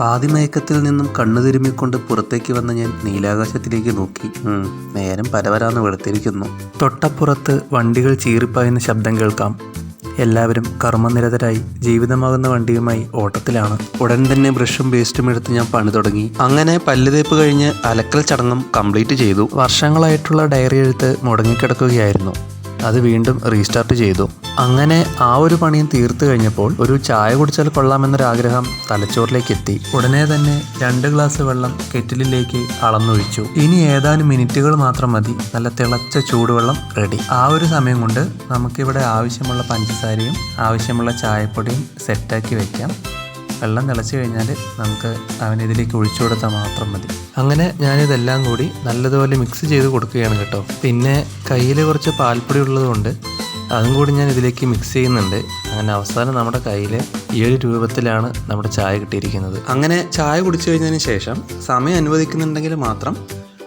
പാതിമയക്കത്തിൽ നിന്നും കണ്ണു തിരുമ്മിക്കൊണ്ട് പുറത്തേക്ക് വന്ന ഞാൻ നീലാകാശത്തിലേക്ക് നോക്കി. നേരം പരവരാന്ന് വെളുത്തിരിക്കുന്നു. തൊട്ടപ്പുറത്ത് വണ്ടികൾ ചീറിപ്പായുന്ന ശബ്ദം കേൾക്കാം. എല്ലാവരും കർമ്മനിരതരായി ജീവിതമാകുന്ന വണ്ടിയുമായി ഓട്ടത്തിലാണ്. ഉടൻ തന്നെ ബ്രഷും പേസ്റ്റും എടുത്ത് ഞാൻ പണി തുടങ്ങി. അങ്ങനെ പല്ലുതേപ്പ് കഴിഞ്ഞ് അലക്കൽ ചടങ്ങും കംപ്ലീറ്റ് ചെയ്തു. വർഷങ്ങളായിട്ടുള്ള ഡയറി എഴുത്ത് മുടങ്ങിക്കിടക്കുകയായിരുന്നു. അത് വീണ്ടും റീസ്റ്റാർട്ട് ചെയ്തു. അങ്ങനെ ആ ഒരു പണിയും തീർത്തു കഴിഞ്ഞപ്പോൾ ഒരു ചായ കുടിച്ചാൽ കൊള്ളാമെന്നൊരാഗ്രഹം തലച്ചോറിലേക്ക് എത്തി ഉടനെ തന്നെ രണ്ട് ഗ്ലാസ് വെള്ളം കെറ്റിലിലേക്ക് അളന്നൊഴിച്ചു. ഇനി ഏതാനും മിനിറ്റുകൾ മാത്രം മതി. നല്ല തിളച്ച ചൂടുവെള്ളം റെഡി ആ ഒരു സമയം കൊണ്ട് നമുക്കിവിടെ ആവശ്യമുള്ള പഞ്ചസാരയും ആവശ്യമുള്ള ചായപ്പൊടിയും സെറ്റാക്കി വെക്കാം. വെള്ളം തിളച്ച് കഴിഞ്ഞാൽ നമുക്ക് അവൻ ഇതിലേക്ക് ഒഴിച്ചു കൊടുത്താൽ മാത്രം മതി. അങ്ങനെ ഞാനിതെല്ലാം കൂടി നല്ലതുപോലെ മിക്സ് ചെയ്ത് കൊടുക്കുകയാണ് കേട്ടോ. പിന്നെ കയ്യിൽ കുറച്ച് പാൽപ്പൊടി ഉള്ളതുകൊണ്ട് അതും കൂടി ഞാൻ ഇതിലേക്ക് മിക്സ് ചെയ്യുന്നുണ്ട്. അങ്ങനെ അവസാനം നമ്മുടെ കയ്യിൽ ഈ ഒരു രൂപത്തിലാണ് നമ്മുടെ ചായ കിട്ടിയിരിക്കുന്നത്. അങ്ങനെ ചായ കുടിച്ചു കഴിഞ്ഞതിന് ശേഷം സമയം അനുവദിക്കുന്നുണ്ടെങ്കിൽ മാത്രം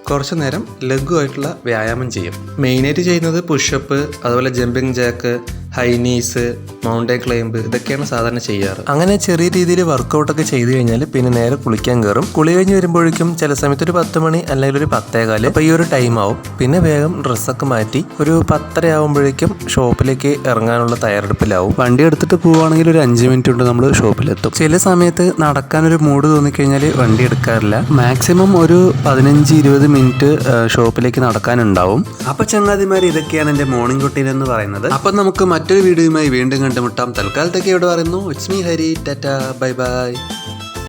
കുറച്ച് നേരം ലഘുവായിട്ടുള്ള വ്യായാമം ചെയ്യും. മെയിനായിട്ട് ചെയ്യുന്നത് പുഷപ്പ് അതുപോലെ jumping jack high knees mountain climb ഇതൊക്കെയാണ് സാധാരണ ചെയ്യാറ്. അങ്ങനെ ചെറിയ രീതിയിൽ വർക്കൗട്ടൊക്കെ ചെയ്തു കഴിഞ്ഞാൽ പിന്നെ നേരെ കുളിക്കാൻ കയറും കുളി കഴിഞ്ഞ് വരുമ്പോഴേക്കും ചില സമയത്ത് ഒരു പത്ത് മണി അല്ലെങ്കിൽ ഒരു പത്തേകാൽ അപ്പോൾ ഈ ഒരു ടൈം ആവും. പിന്നെ വേഗം ഡ്രസ്സൊക്കെ മാറ്റി ഒരു പത്തര ആവുമ്പോഴേക്കും ഷോപ്പിലേക്ക് ഇറങ്ങാനുള്ള തയ്യാറെടുപ്പിലാവും. വണ്ടി എടുത്തിട്ട് പോവുകയാണെങ്കിൽ ഒരു അഞ്ച് മിനിറ്റ് കൊണ്ട് നമ്മൾ ഷോപ്പിലെത്തും. ചില സമയത്ത് നടക്കാൻ ഒരു മൂഡ് തോന്നിക്കഴിഞ്ഞാൽ വണ്ടി എടുക്കാറില്ല. മാക്സിമം ഒരു പതിനഞ്ച് ഇരുപത് മിനിറ്റ് ഷോപ്പിലേക്ക് നടക്കാനുണ്ടാവും. അപ്പൊ ചങ്ങാതിമാർ ഇതൊക്കെയാണ് എന്റെ മോർണിംഗ് റൊട്ടീൻ എന്ന് പറയുന്നത്. അപ്പൊ നമുക്ക് മറ്റൊരു വീഡിയോയുമായി വീണ്ടും കണ്ടുമുട്ടാം. തൽക്കാലത്തേക്ക് ഇവിടെ പറയുന്നു. It's me Hari tata bye bye